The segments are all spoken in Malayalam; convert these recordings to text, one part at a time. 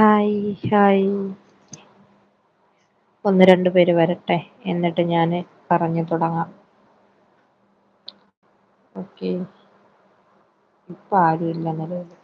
Hi hi. ഒന്ന് രണ്ട് പേര് വരട്ടെ എന്നിട്ട് ഞാൻ പറഞ്ഞു തുടങ്ങാം. ഓക്കെ. ഇപ്പം ആരുമില്ല ഇല്ല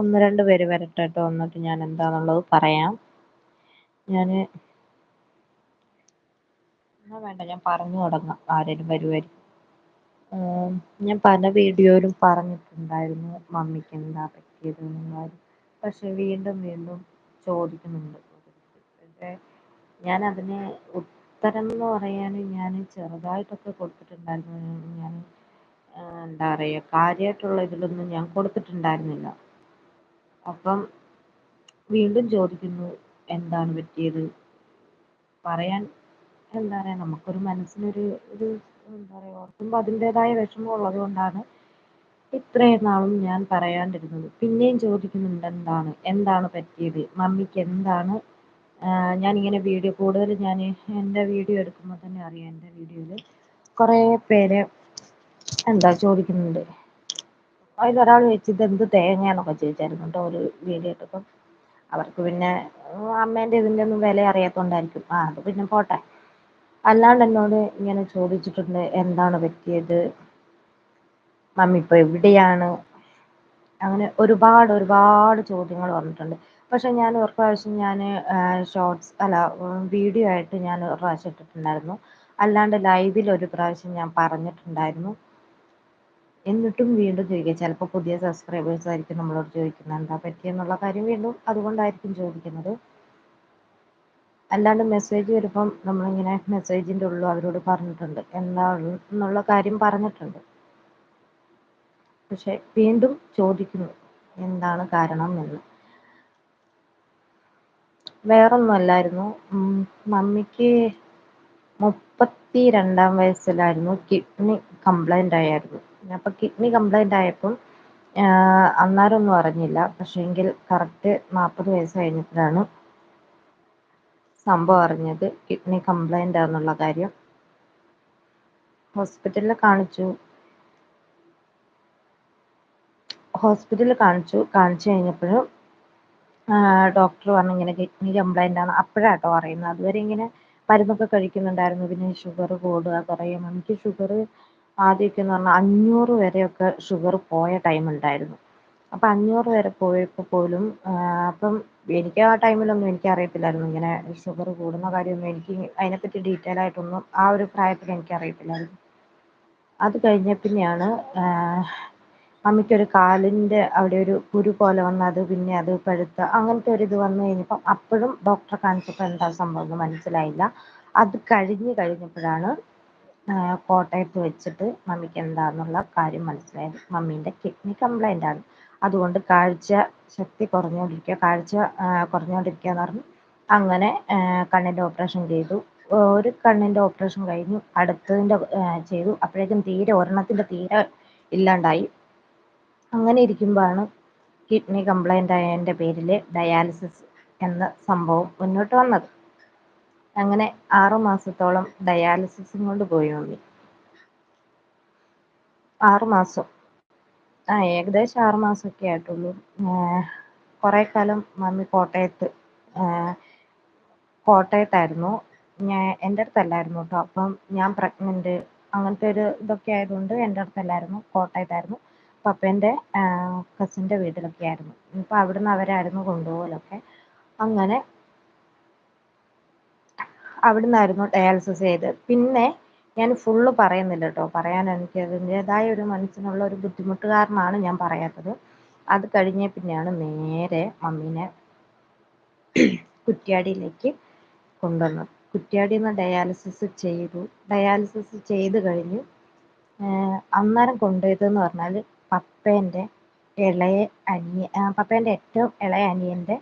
ഒന്ന് രണ്ട് പേര് വരട്ടെ കേട്ടോ എന്നിട്ട് ഞാൻ എന്താന്നുള്ളത് പറയാം. ഞാൻ എന്നാ വേണ്ട ഞാൻ പറഞ്ഞു തുടങ്ങാം. ആരേലും വരുവായിരിക്കും. ഞാൻ പല വീഡിയോയിലും പറഞ്ഞിട്ടുണ്ടായിരുന്നു മമ്മിക്ക് എന്താ പറ്റിയത് പക്ഷെ വീണ്ടും വീണ്ടും ചോദിക്കുന്നുണ്ട് ഞാൻ അതിന് ഉത്തരം എന്ന് പറയാൻ ഞാൻ ചെറുതായിട്ടൊക്കെ കൊടുത്തിട്ടുണ്ടായിരുന്നു. ഞാൻ എന്താ പറയാ കാര്യായിട്ടുള്ള ഇതിലൊന്നും ഞാൻ കൊടുത്തിട്ടുണ്ടായിരുന്നില്ല. അപ്പം വീണ്ടും ചോദിക്കുന്നു എന്താണ് പറ്റിയത്? പറയാൻ എന്താ പറയാ നമുക്കൊരു മനസ്സിനൊരു ഒരു എന്താ പറയാ ഓർക്കുമ്പോ അതിന്റേതായ വിഷമം ഉള്ളത് കൊണ്ടാണ് ഇത്രയും നാളും ഞാൻ പറയാണ്ടിരുന്നത്. പിന്നെയും ചോദിക്കുന്നുണ്ട് എന്താണ്? എന്താണ് പറ്റിയത്? മമ്മിക്ക് എന്താണ്? ഞാൻ ഇങ്ങനെ വീഡിയോ കൂടുതൽ ഞാൻ എന്റെ വീഡിയോ എടുക്കുമ്പോ തന്നെ അറിയാം എന്റെ വീഡിയോയിൽ കൊറേ പേര് എന്താ ചോദിക്കുന്നുണ്ട്. അതിലൊരാൾ ഒരാൾ ചോദിച്ചത് എന്ത് തേങ്ങയാന്നൊക്കെ ചോദിച്ചായിരുന്നു കേട്ടോ ഒരു വീഡിയോ ഇട്ടപ്പം. അവർക്ക് പിന്നെ അമ്മേന്റെ ഇതിന്റെ ഒന്നും വില അറിയാത്തോണ്ടായിരിക്കും. ആ അത് പിന്നെ പോട്ടെ. അല്ലാണ്ട് എന്നോട് ഇങ്ങനെ ചോദിച്ചിട്ടുണ്ട് എന്താണ് പറ്റിയത്? മമ്മി ഇപ്പൊ എവിടെയാണ്? അങ്ങനെ ഒരുപാട് ഒരുപാട് ചോദ്യങ്ങൾ വന്നിട്ടുണ്ട്. പക്ഷെ ഞാൻ ഒരു പ്രാവശ്യം ഞാൻ ഷോർട്സ് അല്ല വീഡിയോ ആയിട്ട് ഞാൻ ഒരു പ്രാവശ്യം ഇട്ടിട്ടുണ്ടായിരുന്നു. അല്ലാണ്ട് ലൈവിൽ ഒരു പ്രാവശ്യം ഞാൻ പറഞ്ഞിട്ടുണ്ടായിരുന്നു. എന്നിട്ടും വീണ്ടും ചോദിക്കുക. ചിലപ്പോ പുതിയ സബ്സ്ക്രൈബേഴ്സ് ആയിരിക്കും നമ്മളോട് ചോദിക്കുന്നത്. എന്താ പറ്റിയെന്നുള്ള കാര്യം വീണ്ടും അതുകൊണ്ടായിരിക്കും ചോദിക്കുന്നത്. അല്ലാണ്ട് മെസ്സേജ് വരുമ്പം നമ്മളിങ്ങനെ മെസ്സേജിന്റെ ഉള്ളിൽ അവരോട് പറഞ്ഞിട്ടുണ്ട്. എന്താണ് എന്നുള്ള കാര്യം പറഞ്ഞിട്ടുണ്ട്. പക്ഷെ വീണ്ടും ചോദിക്കുന്നു. എന്താണ് കാരണം എന്ന്. വേറൊന്നും അല്ലായിരുന്നു. ഉം മമ്മിക്ക് മുപ്പത്തി രണ്ടാം വയസ്സിലായിരുന്നു കിഡ്നി കംപ്ലൈന്റ് ആയിരുന്നു. അപ്പൊ കിഡ്നി കംപ്ലൈന്റ് ആയപ്പോൾ അന്നാരൊന്നും അറിഞ്ഞില്ല. പക്ഷെങ്കിൽ കറക്റ്റ് നാൽപ്പത് വയസ്സ് കഴിഞ്ഞപ്പോഴാണ് സംഭവം അറിഞ്ഞത് കിഡ്നി കംപ്ലൈന്റാന്നുള്ള കാര്യം. ഹോസ്പിറ്റലിൽ കാണിച്ചു. ഹോസ്പിറ്റലിൽ കാണിച്ചു. കാണിച്ചു കഴിഞ്ഞപ്പോഴും ഡോക്ടർ പറഞ്ഞു ഇങ്ങനെ കിഡ്നി ആണ്. അപ്പോഴാട്ടോ അറിയുന്നത്. അതുവരെ ഇങ്ങനെ മരുന്നൊക്കെ കഴിക്കുന്നുണ്ടായിരുന്നു. പിന്നെ ഷുഗർ കൂടുക കുറയും എനിക്ക് ഷുഗർ ആദ്യമൊക്കെ എന്ന് പറഞ്ഞാൽ അഞ്ഞൂറ് വരെയൊക്കെ ഷുഗർ പോയ ടൈം ഉണ്ടായിരുന്നു അപ്പൊ അഞ്ഞൂറ് വരെ പോയപ്പോ പോലും അപ്പം എനിക്ക് ആ ടൈമിലൊന്നും എനിക്ക് അറിയത്തില്ലായിരുന്നു. ഇങ്ങനെ ഷുഗർ കൂടുന്ന കാര്യമൊന്നും എനിക്ക് അതിനെപ്പറ്റി ഡീറ്റെയിൽ ആയിട്ടൊന്നും ആ ഒരു പ്രായത്തിൽ എനിക്ക് അറിയത്തില്ലായിരുന്നു. അത് കഴിഞ്ഞ പിന്നെയാണ് മമ്മിക്കൊരു കാലിന്റെ അവിടെ ഒരു കുരു പോലെ വന്ന് അത് പിന്നെ അത് പഴുത്ത് അങ്ങനത്തെ ഒരു ഇത് വന്നു കഴിഞ്ഞപ്പം അപ്പോഴും ഡോക്ടറെ കാണിച്ചപ്പോൾ എന്താ സംഭവം എന്ന് മനസ്സിലായില്ല. അത് കഴിഞ്ഞ് കഴിഞ്ഞപ്പോഴാണ് കോട്ടയത്ത് വെച്ചിട്ട് മമ്മിക്ക് എന്താന്നുള്ള കാര്യം മനസ്സിലായത്. മമ്മീന്റെ കിഡ്നി കംപ്ലൈന്റ് ആണ്. അതുകൊണ്ട് കാഴ്ച ശക്തി കുറഞ്ഞുകൊണ്ടിരിക്കുക കാഴ്ച കുറഞ്ഞുകൊണ്ടിരിക്കുക എന്ന് പറഞ്ഞു അങ്ങനെ കണ്ണിന്റെ ഓപ്പറേഷൻ ചെയ്തു. ഒരു കണ്ണിന്റെ ഓപ്പറേഷൻ കഴിഞ്ഞു അടുത്തതിന്റെ ചെയ്തു. അപ്പോഴേക്കും തീരെ ഒരെണ്ണത്തിന്റെ തീരെ ഇല്ലാണ്ടായി. അങ്ങനെ ഇരിക്കുമ്പോഴാണ് കിഡ്നി കംപ്ലൈന്റ് ആയതിന്റെ പേരിൽ ഡയാലിസിസ് എന്ന സംഭവം മുന്നോട്ട് വന്നത്. അങ്ങനെ ആറു മാസത്തോളം ഡയാലിസിസും കൊണ്ട് പോയി മമ്മി ആറു മാസം. ആ ഏകദേശം ആറു മാസമൊക്കെ ആയിട്ടുള്ളൂ. കുറേ കാലം മമ്മി കോട്ടയത്ത് കോട്ടയത്തായിരുന്നു. ഞാൻ എന്റെ അടുത്തല്ലായിരുന്നു കേട്ടോ. അപ്പം ഞാൻ പ്രഗ്നന്റ് അങ്ങനത്തെ ഒരു ഇതൊക്കെ ആയതുകൊണ്ട് എന്റെ അടുത്തല്ലായിരുന്നു കോട്ടയത്തായിരുന്നു. പപ്പേന്റെ കസിന്റെ വീട്ടിലൊക്കെ ആയിരുന്നു. അപ്പോൾ അവിടുന്ന് അവരായിരുന്നു കൊണ്ടുപോകലൊക്കെ. അങ്ങനെ അവിടുന്നായിരുന്നു ഡയാലിസിസ് ചെയ്ത്. പിന്നെ ഞാൻ ഫുള്ള് പറയുന്നില്ല കേട്ടോ. പറയാൻ എനിക്ക് അതിന്റെതായ ഒരു മനസ്സിനുള്ള ഒരു ബുദ്ധിമുട്ട് കാരണമാണ് ഞാൻ പറയാത്തത്. അത് കഴിഞ്ഞ പിന്നെയാണ് നേരെ മമ്മീനെ കുറ്റ്യാടിയിലേക്ക് കൊണ്ടുവന്നത്. കുറ്റ്യാടിന്ന് ഡയാലിസിസ് ചെയ്തു. ഡയാലിസിസ് ചെയ്ത് കഴിഞ്ഞ് അന്നേരം കൊണ്ടുപോയതെന്ന് പറഞ്ഞാൽ പപ്പേന്റെ ഇളയ അനിയ പപ്പേന്റെ ഏറ്റവും ഇളയ അനിയന്റെ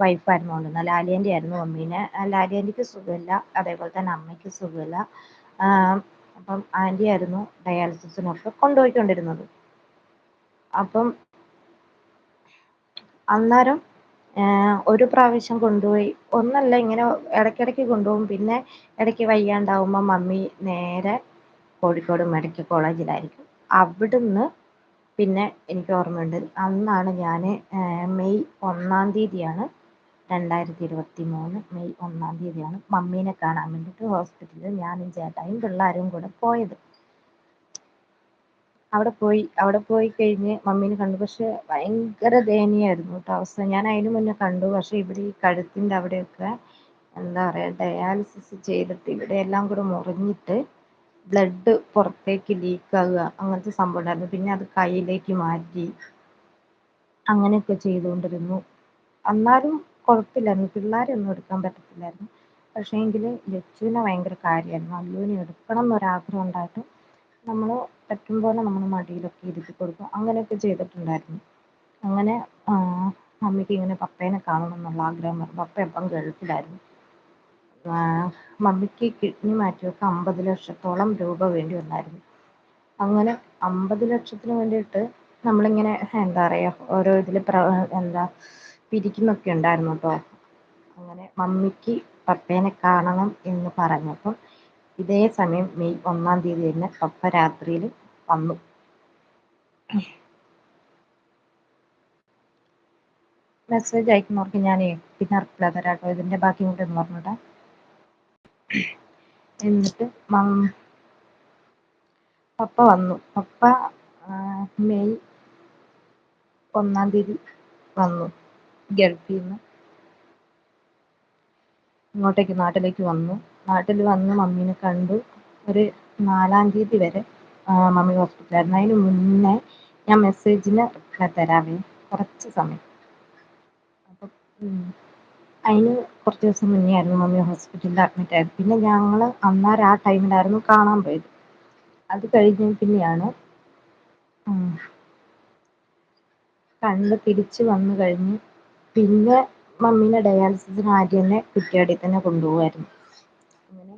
വൈഫായിരുന്നു കൊണ്ടുവന്നത് ലാലിയന്റെയായിരുന്നു മമ്മീനെ. ലാലിയന്റെക്ക് സുഖമില്ല. അതേപോലെ തന്നെ അമ്മയ്ക്ക് സുഖമില്ല. അപ്പം ആന്റി ആയിരുന്നു ഡയാലിസിസിനൊക്കെ കൊണ്ടുപോയിക്കൊണ്ടിരുന്നത്. അപ്പം അന്നേരം ഒരു പ്രാവശ്യം കൊണ്ടുപോയി. ഒന്നല്ല ഇങ്ങനെ ഇടയ്ക്കിടയ്ക്ക് കൊണ്ടുപോകും. പിന്നെ ഇടയ്ക്ക് വയ്യാണ്ടാവുമ്പോൾ മമ്മി നേരെ കോഴിക്കോട് മെഡിക്കൽ കോളേജിലായിരിക്കും അവിടുന്ന് പിന്നെ എനിക്ക് ഓർമ്മയുണ്ട്. അന്നാണ് ഞാൻ മെയ് ഒന്നാം തീയതിയാണ് രണ്ടായിരത്തി ഇരുപത്തി മൂന്ന് മെയ് ഒന്നാം തീയതിയാണ് മമ്മീനെ കാണാൻ വേണ്ടിയിട്ട് ഹോസ്പിറ്റലിൽ ഞാനും ചേട്ടായും പിള്ളേരും കൂടെ പോയത്. അവിടെ പോയി അവിടെ പോയി കഴിഞ്ഞ് മമ്മീനെ കണ്ടു. പക്ഷെ ഭയങ്കര ദയനീയായിരുന്നു കേട്ടോ അവസ്ഥ. ഞാൻ അതിന് മുന്നേ കണ്ടു. പക്ഷെ ഇവിടെ ഈ കഴുത്തിന്റെ അവിടെയൊക്കെ എന്താ പറയാ ഡയാലിസിസ് ചെയ്തിട്ട് ഇവിടെ എല്ലാം കൂടെ മുറിഞ്ഞിട്ട് ബ്ലഡ് പുറത്തേക്ക് ലീക്ക് ആവുക അങ്ങനത്തെ സംഭവം ഉണ്ടായിരുന്നു പിന്നെ അത് കയ്യിലേക്ക് മാറ്റി അങ്ങനെയൊക്കെ ചെയ്തുകൊണ്ടിരുന്നു. എന്നാലും കുഴപ്പമില്ലായിരുന്നു. പിള്ളാരെ ഒന്നും എടുക്കാൻ പറ്റത്തില്ലായിരുന്നു. പക്ഷേ എങ്കിൽ ലച്ചുവിനെ ഭയങ്കര കാര്യമായിരുന്നു. അല്ലുവിനെ എടുക്കണം എന്നൊരാഗ്രഹം ഉണ്ടായിട്ട് നമ്മൾ പറ്റും പോലെ നമ്മൾ മടിയിലൊക്കെ ഇരുത്തി കൊടുക്കും. അങ്ങനെയൊക്കെ ചെയ്തിട്ടുണ്ടായിരുന്നു. അങ്ങനെ അമ്മയ്ക്ക് ഇങ്ങനെ പപ്പേനെ കാണണം എന്നുള്ള ആഗ്രഹം പറഞ്ഞു പപ്പ എപ്പം ഗൾഫിലായിരുന്നു. മമ്മിക്ക് കിഡ്നി മാറ്റിവെക്കാൻ അമ്പത് ലക്ഷത്തോളം രൂപ വേണ്ടി വന്നായിരുന്നു. അങ്ങനെ അമ്പത് ലക്ഷത്തിന് വേണ്ടിയിട്ട് നമ്മളിങ്ങനെ എന്താ പറയാ ഓരോ ഇതിൽ പ്ര എന്താ പിരിക്കുന്നൊക്കെ ഉണ്ടായിരുന്നു കേട്ടോ അങ്ങനെ മമ്മിക്ക് പപ്പേനെ കാണണം എന്ന് പറഞ്ഞപ്പം ഇതേ സമയം മെയ് ഒന്നാം തീയതി തന്നെ പപ്പ രാത്രിയിൽ വന്നു. മെസ്സേജ് അയക്കുന്നവർക്ക് ഞാൻ പിന്നെ റിപ്ലൈ ഇതിന്റെ ബാക്കി കൂടെ ഒന്ന് എന്നിട്ട് പപ്പ വന്നു. പപ്പ മെയ് ഒന്നാം തീയതി വന്നു ഗൾഫീന്ന് ഇങ്ങോട്ടേക്ക് നാട്ടിലേക്ക് വന്നു. നാട്ടിൽ വന്ന് മമ്മീനെ കണ്ടു. ഒരു നാലാം തീയതി വരെ മമ്മി ഹോസ്പിറ്റലായിരുന്നു അതിന് മുന്നേ ഞാൻ മെസ്സേജിന് തരാവേ കുറച്ച് സമയം. അപ്പം അതിന് കുറച്ച് ദിവസം മുന്നേ ആയിരുന്നു മമ്മി ഹോസ്പിറ്റലിൽ അഡ്മിറ്റ് ആയത്. പിന്നെ ഞങ്ങൾ അന്നേരം ആ ടൈമിലായിരുന്നു കാണാൻ പോയത്. അത് കഴിഞ്ഞ പിന്നെയാണ് കണ്ണ് തിരിച്ചു വന്നു കഴിഞ്ഞ് പിന്നെ മമ്മീനെ ഡയാലിസിസിന് ആദ്യം തന്നെ കുറ്റിയാടി തന്നെ കൊണ്ടുപോകായിരുന്നു അങ്ങനെ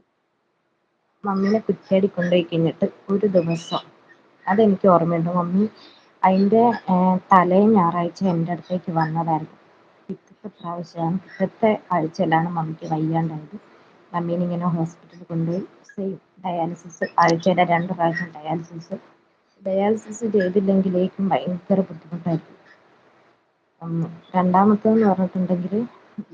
മമ്മീനെ കുറ്റിയാടി കൊണ്ടുപോയി കഴിഞ്ഞിട്ട് ഒരു ദിവസം അതെനിക്ക് ഓർമ്മയുണ്ട്. മമ്മി അതിന്റെ തലേ ഞായറാഴ്ച എന്റെ അടുത്തേക്ക് വന്നതായിരുന്നു. പിറ്റത്തെ പ്രാവശ്യം പിറ്റത്തെ ആഴ്ചയിലാണ് മമ്മിക്ക് വയ്യാണ്ടായത്. മമ്മീനെ ഇങ്ങനെ ഹോസ്പിറ്റലിൽ കൊണ്ടുപോയി. സെയിം ഡയാലിസിസ് ആഴ്ചയുടെ രണ്ട് പ്രാവശ്യം ഡയാലിസിസ് ഡയാലിസിസ് ചെയ്തില്ലെങ്കിലേക്കും ഭയങ്കര ബുദ്ധിമുട്ടായിരിക്കും. രണ്ടാമത്തെന്ന് പറഞ്ഞിട്ടുണ്ടെങ്കിൽ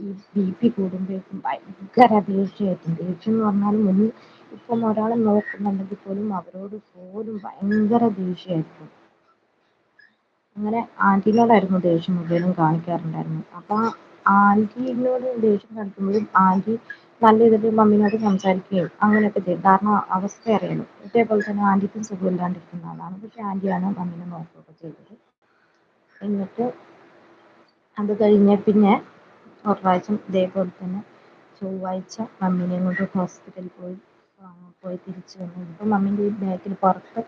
ഈ ബി പി കൂടുമ്പോഴേക്കും ഭയങ്കര ദേഷ്യമായിരിക്കും ദേഷ്യം എന്ന് പറഞ്ഞാൽ മുന്നിൽ ഇപ്പം ഒരാളെ നോക്കുന്നുണ്ടെങ്കിൽ പോലും അവരോട് പോലും ഭയങ്കര ദേഷ്യായിരിക്കും. അങ്ങനെ ആന്റീനോടായിരുന്നു ദേഷ്യം മുഴുവനും കാണിക്കാറുണ്ടായിരുന്നു. അപ്പൊ ആന്റീനോട് ദേഷ്യം കാണിക്കുമ്പോഴും ആന്റി നല്ല രീതിയിൽ മമ്മീനോട് സംസാരിക്കുകയും അങ്ങനെയൊക്കെ ചെയ്യും കാരണം അവസ്ഥ അറിയാലോ. ഇതേപോലെ തന്നെ ആന്റിക്കും സുഖമില്ലാണ്ടിരിക്കുന്ന ആളാണ്. പക്ഷെ ആന്റിയാണ് മമ്മീനെ നോക്കുകയൊക്കെ ചെയ്തത്. എന്നിട്ട് അത് കഴിഞ്ഞ പിന്നെ ഒരു ഇതേപോലെ തന്നെ ചൊവ്വാഴ്ച മമ്മീനെയും കൊണ്ട് ഹോസ്പിറ്റലിൽ പോയി പോയി തിരിച്ചു വന്നു. ഇപ്പൊ മമ്മീന്റെ ഈ ബാക്കിൽ പുറത്ത്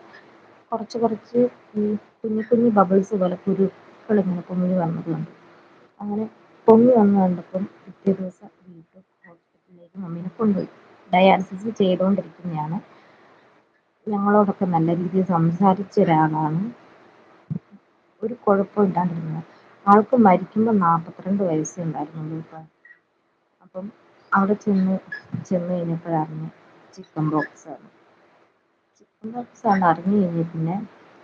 കുറച്ച് കുറച്ച് ഈ കുഞ്ഞു കുഞ്ഞി ബബിൾസ് പോലെ കുരുക്കൾ ഇങ്ങനെ പൊങ്ങി വന്നത് കണ്ടു അങ്ങനെ പൊങ്ങി വന്ന് കണ്ടപ്പം പിറ്റേ ദിവസം വീട്ടിൽ ഹോസ്പിറ്റലിലേക്ക് മമ്മീനെ കൊണ്ടുപോയി. ഡയാലിസിസ് ചെയ്തുകൊണ്ടിരിക്കുന്നതാണ് ഞങ്ങളോടൊക്കെ നല്ല രീതിയിൽ സംസാരിച്ച ഒരാളാണ് ഒരു കുഴപ്പം ഇല്ലാണ്ടിരുന്നത്. ആൾക്ക് മരിക്കുമ്പോൾ നാൽപ്പത്തിരണ്ട് വയസ്സേ ഉണ്ടായിരുന്നുള്ളൂ ഇപ്പം. അപ്പം അവിടെ ചെന്ന് ചെന്ന് കഴിഞ്ഞപ്പോഴായിരുന്നു ചിക്കൻ ബോക്സ് ആണെന്ന് ആണെന്ന് അറിഞ്ഞു കഴിഞ്ഞ പിന്നെ?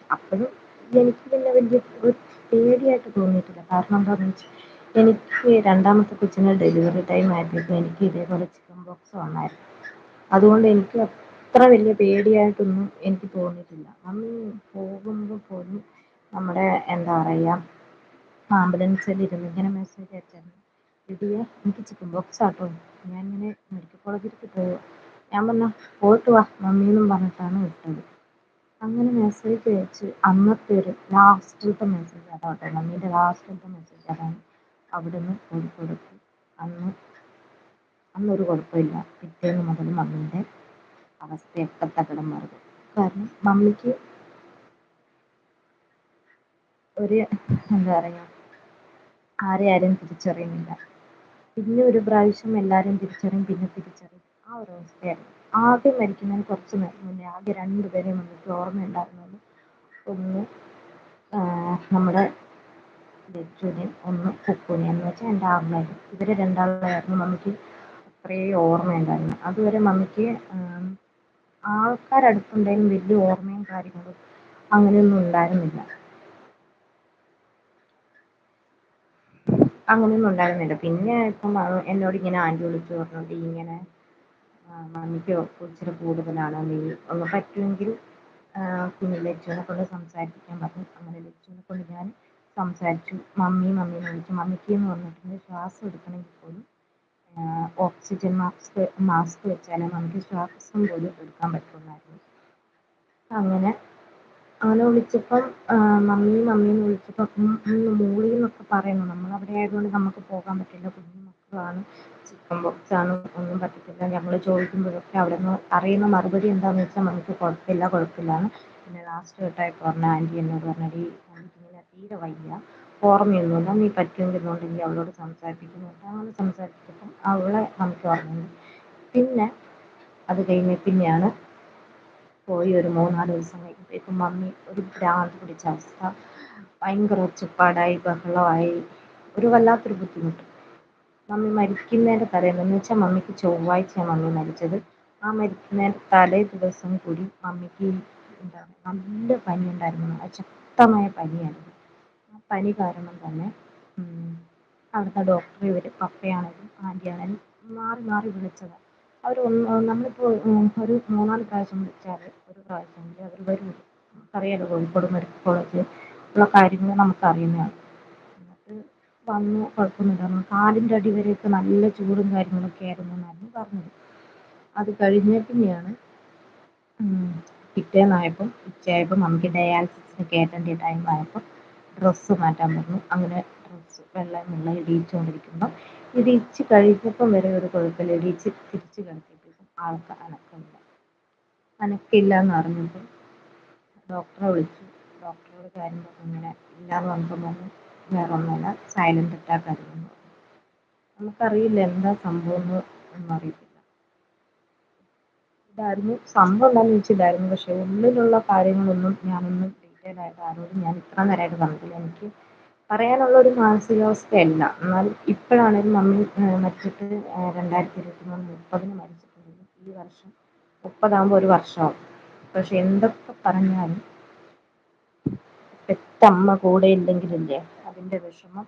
അപ്പോഴും എനിക്ക് പിന്നെ വലിയ ഒരു പേടിയായിട്ട് തോന്നിയിട്ടില്ല. കാരണം എന്താണെന്ന് വെച്ചാൽ എനിക്ക് രണ്ടാമത്തെ കൊച്ചിന് ഡെലിവറി ടൈം ആയപ്പോഴേക്കും എനിക്ക് ഇതേപോലെ ചിക്കൻ ബോക്സ് വന്നായിരുന്നു. അതുകൊണ്ട് എനിക്ക് അത്ര വലിയ പേടിയായിട്ടൊന്നും എനിക്ക് തോന്നിയിട്ടില്ല. അന്ന് പോകുമ്പോൾ പോലും നമ്മുടെ എന്താ പറയുക ആംബുലൻസിൽ ഇരുന്ന് ഇങ്ങനെ മെസ്സേജ് അയച്ചായിരുന്നു. എടിയെ എനിക്ക് ചിക്കൻ ബോക്സ് ആട്ടോ. ഞാൻ ഇങ്ങനെ മെഡിക്കൽ കോളേജിലേക്ക് പോവാ ഞാൻ പറഞ്ഞു പോയിട്ട് വാ മമ്മീന്നും പറഞ്ഞിട്ടാണ് വിട്ടത്. അങ്ങനെ മെസ്സേജ് അയച്ച് അന്നത്തെ ഒരു ലാസ്റ്റത്തെ മെസ്സേജ് അതാട്ടോ മമ്മീന്റെ ലാസ്റ്റത്തെ മെസ്സേജ് അതാണ് നിന്ന് കോഴിക്കോടെത്തി അന്ന് അന്നൊരു കുഴപ്പമില്ല പിറ്റേന്ന് മുതൽ മമ്മീന്റെ അവസ്ഥയൊക്കെ തകിടം മറിഞ്ഞു കാരണം മമ്മിക്ക് ഒരു എന്താ പറയാ ആരെ ആരെയും തിരിച്ചറിയുന്നില്ല. പിന്നെ ഒരു പ്രാവശ്യം എല്ലാവരും തിരിച്ചറിയും പിന്നെ തിരിച്ചറിയും. ആ ഒരു അവസ്ഥയായിരുന്നു ആദ്യം മരിക്കുന്നതിന് കുറച്ച് മുന്നേ ആകെ രണ്ട് പേരെ മമ്മയ്ക്ക് ഓർമ്മയുണ്ടായിരുന്നുള്ളു. ഒന്ന് നമ്മുടെ ലച്ചുനെയും ഒന്ന് കുക്കൂനെയും എന്ന് വെച്ചാൽ എന്റെ ആങ്ങളേനെ ഇവരെ രണ്ടാളായിരുന്നു മമ്മിക്ക് അത്രേ ഓർമ്മയുണ്ടായിരുന്നു അതുവരെ മമ്മിക്ക് ആൾക്കാരടുത്തുണ്ടെങ്കിലും വലിയ ഓർമ്മയും കാര്യങ്ങളും അങ്ങനെയൊന്നും ഉണ്ടായിരുന്നില്ല. അങ്ങനെയൊന്നും ഉണ്ടായിരുന്നില്ല. പിന്നെ ഇപ്പം എന്നോട് ഇങ്ങനെ ആന്റി വിളിച്ചു പറഞ്ഞു ഇങ്ങനെ മമ്മിക്ക് ഇച്ചിരി കൂടുതലാണ്. നീ പറ്റുമെങ്കിൽ കുഞ്ഞു ലച്ചുവിനെ കൊണ്ട് സംസാരിപ്പിക്കാൻ പറഞ്ഞു. അങ്ങനെ ലച്ചുവിനെ കൊണ്ട് ഞാൻ സംസാരിച്ചു. മമ്മി മമ്മീന്ന് വിളിച്ചു. മമ്മിക്ക് പറഞ്ഞിട്ടുണ്ട് ശ്വാസം എടുക്കണമെങ്കിൽ പോലും ഓക്സിജൻ മാസ്ക് മാസ്ക് വെച്ചാലേ മമ്മിക്ക് ശ്വാസം പോലും എടുക്കാൻ പറ്റുള്ളായിരുന്നു. അങ്ങനെ അങ്ങനെ വിളിച്ചപ്പം മമ്മി മമ്മീന്ന് വിളിച്ചപ്പം മൂളിന്നൊക്കെ പറയുന്നു. നമ്മൾ അവിടെ ആയതുകൊണ്ട് നമുക്ക് പോകാൻ പറ്റില്ല. കുഞ്ഞു മക്കളാണ് ചിക്കൻ ആണ് ഒന്നും പറ്റത്തില്ല. ഞങ്ങൾ ചോദിക്കുമ്പോഴൊക്കെ അവിടെന്ന് അറിയുന്ന മറുപടി എന്താന്ന് വെച്ചാൽ നമുക്ക് കുഴപ്പമില്ല കുഴപ്പമില്ലാന്ന്. പിന്നെ ലാസ്റ്റ് കേട്ടായി പറഞ്ഞ ആന്റി എന്നോട് പറഞ്ഞടി എടീ മമ്മിക്കിങ്ങനെ തീരെ വയ്യ. ഓർമ്മയൊന്നുമില്ല. നീ പറ്റുമെന്നുണ്ടെങ്കിൽ അവളോട് സംസാരിപ്പിക്കുന്നുണ്ട് അങ്ങനെ സംസാരിച്ചപ്പം അവളെ നമുക്ക് ഓർമ്മ പിന്നെ അത് കഴിഞ്ഞ് പിന്നെയാണ് പോയി ഒരു മൂന്നാൽ ദിവസം കഴിഞ്ഞപ്പോഴേക്കും മമ്മി ഒരു ഭ്രാന്ത് പിടിച്ച അവസ്ഥ. ഭയങ്കര ഒച്ചപ്പാടായി ബഹളമായി. ഒരു വല്ലാത്തൊരു ബുദ്ധിമുട്ട്. മമ്മി മരിക്കുന്നതിന്റെ തലേന്ന് എന്ന് വെച്ചാൽ മമ്മിക്ക് ചൊവ്വാഴ്ചയാണ് മമ്മി മരിച്ചത്. ആ മരിക്കുന്നതിന്റെ തലേ ദിവസം കൂടി മമ്മിക്ക് എന്താണ് നല്ല പനി ഉണ്ടായിരുന്നു ശക്തമായ പനിയായിരുന്നു. ആ പനി കാരണം തന്നെ അവിടുത്തെ ഡോക്ടറെ ഇവർ പപ്പയാണെങ്കിലും ആന്റിയാണെങ്കിലും മാറി മാറി വിളിച്ചതാണ്. അവർ നമ്മളിപ്പോൾ ഒരു മൂന്നാൽ പ്രാവശ്യം വിളിച്ചാൽ ഒരു പ്രാവശ്യമെങ്കിൽ അവർ വരും നമുക്കറിയാലോ കോഴിക്കോട് മെഡിക്കൽ കോളേജ് ഉള്ള കാര്യങ്ങൾ നമുക്കറിയുന്നതാണ്. വന്നു കുഴപ്പമൊന്നുമില്ല. കാലിന്റെ അടിവരെയൊക്കെ നല്ല ചൂടും കാര്യങ്ങളൊക്കെ ആയിരുന്നു എന്നായിരുന്നു പറഞ്ഞത്. അത് കഴിഞ്ഞ പിന്നെയാണ് പിറ്റേന്നായപ്പം ഉച്ചയായപ്പോൾ നമുക്ക് ഡയാലിസിസിന് കയറ്റേണ്ട ടൈം ആയപ്പോൾ ഡ്രസ്സ് മാറ്റാൻ പറഞ്ഞു. അങ്ങനെ ഡ്രസ്സ് വെള്ളം വെള്ളം ഇടിയിച്ചുകൊണ്ടിരിക്കുമ്പം ഇടിയിച്ച് കഴിഞ്ഞപ്പം വരെ ഒരു കുഴപ്പമില്ല. ഇടിയിച്ച് തിരിച്ച് കിടത്തിയപ്പോഴും ആൾക്ക് അനക്കമില്ല. അനക്കില്ല എന്ന് അറിഞ്ഞപ്പം ഡോക്ടറെ വിളിച്ചു. ഡോക്ടറോട് കാര്യം പറഞ്ഞു ഇങ്ങനെ ഇല്ലാന്ന് പറഞ്ഞപ്പം പറഞ്ഞു വേറൊന്നുമല്ല. സൈലന്റ് അറ്റാക്ക് ആയിരുന്നു. നമുക്കറിയില്ല എന്താ സംഭവം എന്ന് അറിയത്തില്ല. ഇതായിരുന്നു. സംഭവം എന്താന്ന് ചോദിച്ചാൽ ഇതായിരുന്നു പക്ഷെ ഉള്ളിലുള്ള കാര്യങ്ങളൊന്നും ഞാനൊന്നും ഡീറ്റെയിൽ ആയിട്ട് ആരോടും ഞാൻ ഇത്ര നേരമായിട്ട് പറഞ്ഞിട്ടില്ല. എനിക്ക് പറയാനുള്ള ഒരു മാനസികാവസ്ഥയല്ല. എന്നാൽ ഇപ്പോഴാണെങ്കിലും മമ്മി മരിച്ചിട്ട് രണ്ടായിരത്തി ഇരുപത്തി മൂന്ന് മുപ്പതിന് മരിച്ചിട്ടുണ്ട് ഈ വർഷം മുപ്പതാകുമ്പോൾ ഒരു വർഷമാവും. പക്ഷെ എന്തൊക്കെ പറഞ്ഞാലും പെറ്റമ്മ കൂടെ ഇല്ലെങ്കിലില്ലേ? അതിന്റെ വിഷമം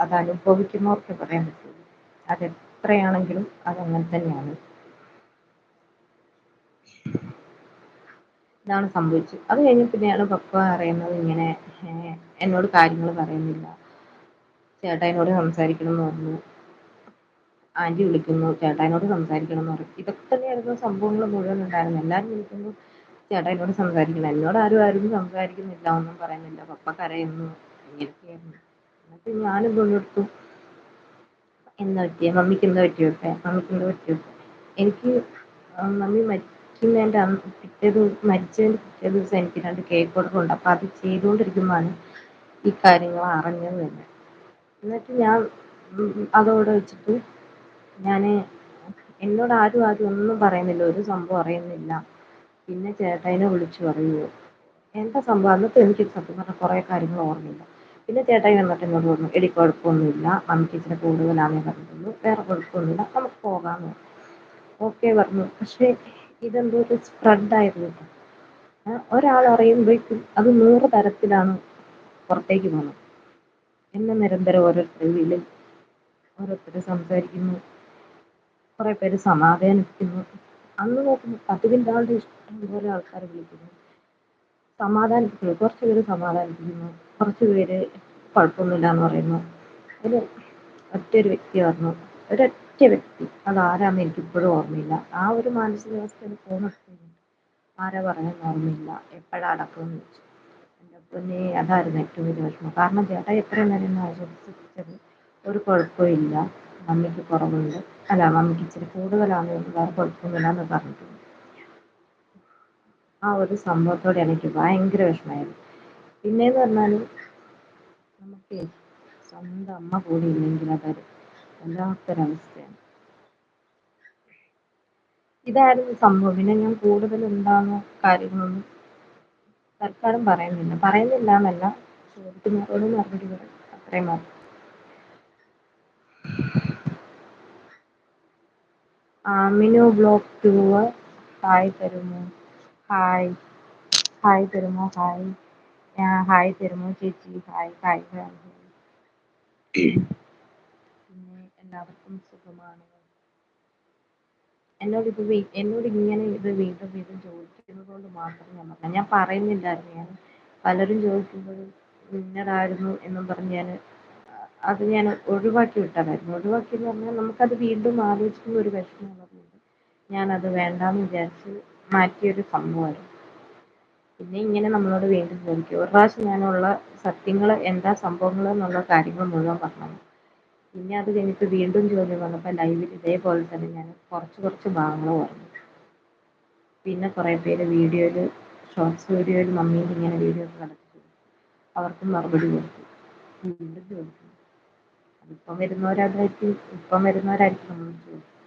അത് അനുഭവിക്കുന്നവർക്ക് പറയാൻ പറ്റുള്ളൂ അതെത്രയാണെങ്കിലും അതങ്ങനെ തന്നെയാണ്. ഇതാണ് സംഭവിച്ചത്. അത് കഴിഞ്ഞ പിന്നെയാണ് പപ്പ അറിയുന്നത് ഇങ്ങനെ എന്നോട് കാര്യങ്ങൾ പറയുന്നില്ല. ചേട്ടായനോട് സംസാരിക്കണം എന്ന് പറഞ്ഞു. ആന്റി വിളിക്കുന്നു ചേട്ടായനോട് സംസാരിക്കണം എന്ന് പറഞ്ഞു. ഇതൊക്കെ തന്നെയായിരുന്നു സംഭവങ്ങൾ മുഴുവൻ ഉണ്ടായിരുന്നു എല്ലാവരും വിളിക്കുന്നു എന്നോട് സംസാരിക്കണം. എന്നോട് ആരും ആരും സംസാരിക്കുന്നില്ല ഒന്നും പറയുന്നില്ല. പപ്പ കരയുന്നു ഇങ്ങനെയൊക്കെയായിരുന്നു. എന്നിട്ട് ഞാനും എടുത്തു. എന്താ പറ്റിയ മമ്മിക്ക് എന്താ പറ്റിയോട്ടെ മമ്മിക്ക് എന്താ പറ്റിയോട്ടെ എനിക്ക് മമ്മി മരിക്കുന്നതിന്റെ അന്ന് പിറ്റേ ദിവസം മരിച്ചതിന്റെ പിറ്റേ ദിവസം എനിക്ക് രണ്ട് കേക്ക് കൊടുക്കുന്നുണ്ട് അപ്പൊ അത് ചെയ്തുകൊണ്ടിരിക്കുമ്പോഴാണ് ഈ കാര്യങ്ങൾ അറിഞ്ഞത് തന്നെ. എന്നിട്ട് ഞാൻ അതോടെ വെച്ചിട്ട് ഞാൻ എന്നോട് ആരും ആരും ഒന്നും പറയുന്നില്ല ഒരു സംഭവം അറിയുന്നില്ല. പിന്നെ ചേട്ടായിനെ വിളിച്ചു പറയുവോ എന്താ സംഭവം? അന്നത്തെ എനിക്ക് സത്യം പറഞ്ഞാൽ കുറേ കാര്യങ്ങൾ ഓർമ്മയില്ല. പിന്നെ ചേട്ടായി വന്നിട്ട് എന്നോട് പറഞ്ഞു എടി കുഴപ്പമൊന്നുമില്ല. മമ്മിക്ക് ഇച്ചിരി കൂടുതലാണെന്ന് പറഞ്ഞുള്ളൂ വേറെ കുഴപ്പമൊന്നുമില്ല. നമുക്ക് പോകാമെന്ന് ഓക്കെ പറഞ്ഞു. പക്ഷേ ഇതെന്തോ ഒരു സ്പ്രെഡ് ആയിരുന്നു ഒരാൾ അറിയുമ്പോഴേക്കും അത് നൂറ് തരത്തിലാണ് പുറത്തേക്ക് പോകുന്നത്. എന്നെ നിരന്തരം ഓരോരുത്തരുടെ വീട്ടിൽ ഓരോരുത്തർ സംസാരിക്കുന്നു. കുറേ പേര് സമാധാനിപ്പിക്കുന്നു. അന്ന് നോക്കുമ്പോൾ പതിവിന്റെ ആളുടെ ഇഷ്ടം പോലെ ആൾക്കാർ വിളിക്കുന്നു. സമാധാനിപ്പിക്കുന്നു. കുറച്ച് പേര് സമാധാനിപ്പിക്കുന്നു. കുറച്ചു പേര് കുഴപ്പൊന്നുമില്ലാന്ന് പറയുന്നു. അതിൽ ഒറ്റ ഒരു വ്യക്തി പറഞ്ഞു ഒരൊറ്റ വ്യക്തി. അത് ആരാന്ന് എനിക്ക് ഇപ്പോഴും ഓർമ്മയില്ല. ആ ഒരു മാനസികാവസ്ഥയിൽ ഫോൺ ആരാ പറഞ്ഞെന്ന് ഓർമ്മയില്ല. എപ്പോഴാ അടക്കം ചോദിച്ചു. എന്റെ പൊന്നെ അതായിരുന്നു ഏറ്റവും വലിയ വിഷമം. കാരണം ചേട്ടാ എത്രയും നേരം ആശ്വസിച്ചത് ഒരു കുഴപ്പവും ഇല്ല. മമ്മിക്ക് കുറവുണ്ട്. അല്ല മമ്മിക്ക് ഇച്ചിരി കൂടുതലാണ് വേറെ കുഴപ്പമില്ല കുഴപ്പൊന്നുമില്ലാന്ന് പറഞ്ഞിട്ടുണ്ട്. ആ ഒരു സംഭവത്തോടെ എനിക്ക് ഭയങ്കര വിഷമായത് പിന്നേന്ന് പറഞ്ഞാൽ നമുക്ക് സ്വന്തം അമ്മ കൂടി ഇല്ലെങ്കിൽ അതൊരു വല്ലാത്തൊരവസ്ഥയാണ്. ഇതായിരുന്നു സംഭവം. പിന്നെ ഞാൻ കൂടുതൽ എന്താണോ കാര്യങ്ങളൊന്നും തൽക്കാലം പറയുന്നില്ല. പറയുന്നില്ല എന്നല്ല. ചോദിക്കുന്നവരോട് മറുപടി പറയും. അത്രയും മാത്രം. മിനു ബ്ലോക്ക് ടൂവ് ഹായ് തരുമോ? ഹായ്. ഹായ് തരുമോ? ഹായ്. ഹായ് തരുമോ ചേച്ചി ഹായ് ഹായ് പിന്നെ എല്ലാവർക്കും സുഖമാണ്. എന്നോട് ഇത് എന്നോട് ഇങ്ങനെ ഇത് വീണ്ടും വീണ്ടും ചോദിക്കുന്നത് കൊണ്ട് മാത്രം ഞാൻ പറഞ്ഞു ഞാൻ പറയുന്നില്ലായിരുന്നു. ഞാൻ പലരും ചോദിക്കുമ്പോൾ ഇന്നതായിരുന്നു എന്നും പറഞ്ഞ് ഞാൻ അത് ഞാൻ ഒഴിവാക്കി വിട്ടതായിരുന്നു. ഒഴിവാക്കി എന്ന് പറഞ്ഞാൽ നമുക്കത് വീണ്ടും ആലോചിക്കുന്ന ഒരു വിഷമമാണ് ഞാനത് വേണ്ടാന്ന് വിചാരിച്ച് മാറ്റിയൊരു സംഭവമായിരുന്നു. പിന്നെ ഇങ്ങനെ നമ്മളോട് വീണ്ടും ചോദിക്കും. ഒരു പ്രാവശ്യം ഞാനുള്ള സത്യങ്ങൾ എന്താ സംഭവങ്ങൾ എന്നുള്ള കാര്യങ്ങൾ മുഴുവൻ പറഞ്ഞു. പിന്നെ അത് കഴിഞ്ഞിട്ട് വീണ്ടും ചോദ്യം വന്നപ്പോ ലൈവിൽ ഇതേപോലെ തന്നെ ഞാൻ കുറച്ച് കുറച്ച് ഭാഗങ്ങൾ പറഞ്ഞു. പിന്നെ കുറേ പേര് വീഡിയോയിൽ ഷോർട്സ് വീഡിയോയിൽ മമ്മിയിൽ ഇങ്ങനെ വീഡിയോ കണ്ടിട്ട് അവർക്കും മറുപടി കൊടുത്തു. വീണ്ടും ചോദിക്കും അതിപ്പം വരുന്നവരായിരിക്കും ഇപ്പം വരുന്നവരായിരിക്കും നമ്മളോട് ചോദിക്കുക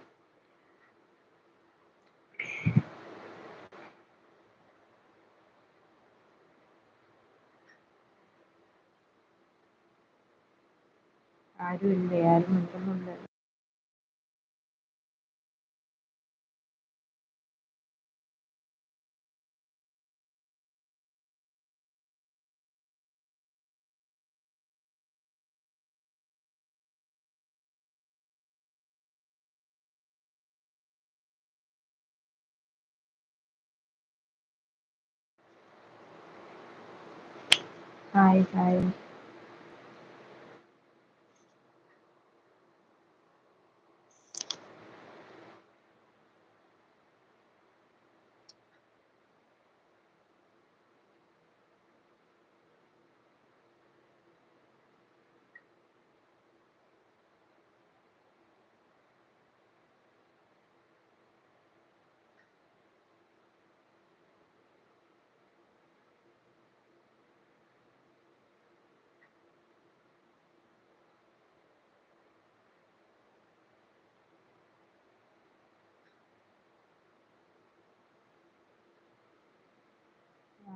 ആരും ഇല്ലേ ആരും മിണ്ടുന്നില്ലല്ലോ ഹായ് ഹായ്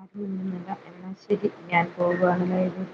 ആരും മിണ്ടുന്നില്ല എന്നാ ശരി ഞാൻ പോവുകയാണ്. ലൈവിൽ